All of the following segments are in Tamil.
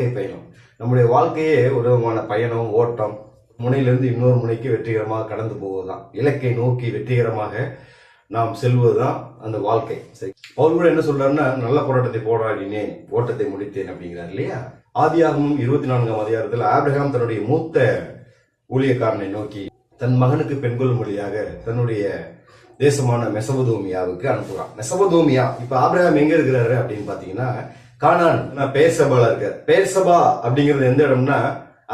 வாழ்க்கை பயணம். நம்முடைய வாழ்க்கையே ஒரு விதமான பயணம் ஓட்டம். முனையிலிருந்து இன்னொரு முனைக்கு வெற்றிகரமாக கடந்து போவதுதான். இலக்கை நோக்கி வெற்றிகரமாக நாம் செல்வதுதான் அந்த வாழ்க்கை. சரி. அவர் கூட என்ன சொல்றாருன்னா நல்ல போராட்டத்தை போராடினேன் ஓட்டத்தை முடித்தேன் அப்படிங்கிறார் இல்லையா? ஆதியாகமும் இருபத்தி நான்காம் அதிகாரத்தில் ஆப்ரஹாம் தன்னுடைய மூத்த ஊழியக்காரனை நோக்கி தன் மகனுக்கு பெண்கொள் மொழியாக தன்னுடைய தேசமான மெசபதோமியாவுக்கு அனுப்புகிறான். மெசபதோமியா இப்ப ஆப்ரஹாம் எங்க இருக்கிறாரு அப்படின்னு பாத்தீங்கன்னா கானான் நான் பேசபால இருக்கார். பேர்சபா அப்படிங்கிறது எந்த இடம்னா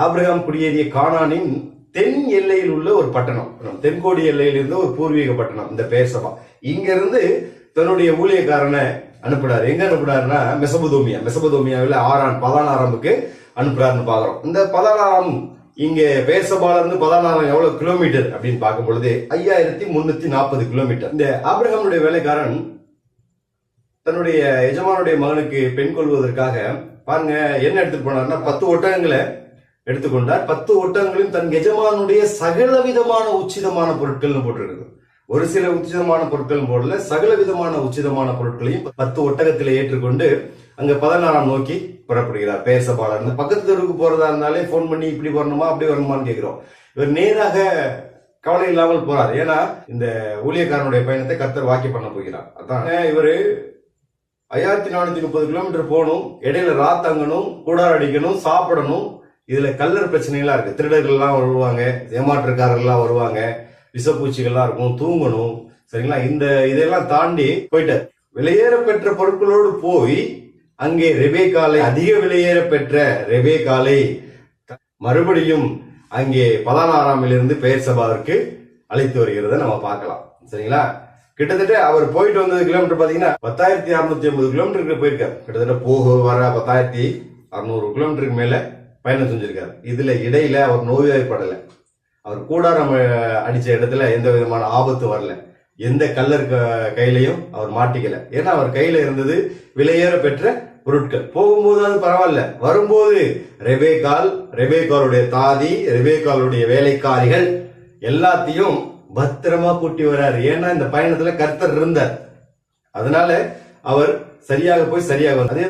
ஆபிரகாம் குடியேறிய கானானின் தென் எல்லையில் உள்ள ஒரு பட்டணம். தென்கோடி எல்லையில் இருந்த ஒரு பூர்வீக பட்டணம் இந்த பேர்சபா இங்க இருந்து தன்னுடைய ஊழியக்காரனை அனுப்புறாரு எங்க அனுப்புறாருன்னா மெசபதோமியா. மெசபதோமியாவில் ஆறான் பதானாரம்புக்கு அனுப்புறாருன்னு பாக்குறோம் இந்த பதானாரம் இங்க பேசபால இருந்து பதானாரம் எவ்வளவு கிலோமீட்டர் அப்படின்னு பார்க்கும் பொழுது ஐயாயிரத்தி முன்னூத்தி நாற்பது கிலோமீட்டர் இந்த ஆபிரகாமுடைய வேலைக்காரன் தன்னுடைய எஜமானுடைய மகனுக்கு பெண் கொள்வதற்காக பாருங்க என்ன எடுத்துட்டு போனார்னா பத்து ஒட்டகங்களை எடுத்துக்கொண்டார் பத்து ஒட்டகங்களையும் தன் எஜமானுடைய சகல விதமான உச்சிதமான பொருட்கள்னு போட்டிருக்குது. ஒரு சில உச்சிதமான பொருட்கள் போடல சகல விதமான உச்சிதமான பொருட்களையும் பத்து ஒட்டகத்தில் ஏற்றுக்கொண்டு அங்க பதினாறாம் நோக்கி புறப்படுகிறார். பேசப்பாளர் இந்த பக்கத்து தெருவுக்கு போறதா இருந்தாலே ஃபோன் பண்ணி இப்படி வரணுமா அப்படி வரணுமான்னு கேட்கிறோம். இவர் நேராக கவலை இல்லாமல் போறார். ஏன்னா இந்த ஊழியக்காரனுடைய பயணத்தை கத்தர் வாக்கி பண்ண போகிறார். அதான். இவரு ஐயாயிரத்தி நானூத்தி முப்பது கிலோமீட்டர் போகணும் இடையில ராத்தங்கணும் கூடார் அடிக்கணும் சாப்பிடணும். இதுல கல்லர் பிரச்சனைகள்லாம் இருக்கு. திருடர்கள்லாம் வருவாங்க ஏமாற்றுக்காரர்கள்லாம் வருவாங்க விஷப்பூச்சிகள்லாம் இருக்கும் தூங்கணும். சரிங்களா? இந்த இதெல்லாம் தாண்டி போயிட்டார். விலையேற பெற்ற பொருட்களோடு போய் அங்கே ரெபேக்காலை அதிக விலையேற பெற்ற ரெபேக்காலை மறுபடியும் அங்கே பதினாறாமிலிருந்து பெயர் சபாவிற்கு அழைத்து வருகிறத நம்ம பார்க்கலாம். சரிங்களா? கிட்டத்தட்ட அவர் போயிட்டு வந்தது கிலோமீட்டர் பாத்தீங்கன்னா பத்தாயிரத்தி அறுநூத்தி ஐம்பது கிலோமீட்டருக்கு போயிருக்காரு. கிட்டத்தட்ட போக வர பத்தாயிரத்தி அறுநூறு கிலோமீட்டருக்கு மேல பயணம் செஞ்சிருக்காரு. இதுல இடையில அவர் நோய்வாய்ப்படல. அவர் கூடாரம் அடிச்ச இடத்துல எந்த விதமான ஆபத்து வரல. எந்த கல்லர் க- கையிலையும் அவர் மாட்டிக்கல. ஏன்னா அவர் கையில இருந்தது விலையேற பெற்ற பொருட்கள். போகும்போது அது பரவாயில்ல. வரும்போது ரெபேகால் ரெபேகாலுடைய தாதி ரெபேகாலுடைய வேலைக்காரிகள் எல்லாத்தையும் பத்திரமா கூட்டி வராரு ஏன்னா இந்த பயணத்துல கர்த்தர் இருந்தார் அதனால அவர் சரியாக போய் சரியாக வந்தார். அதே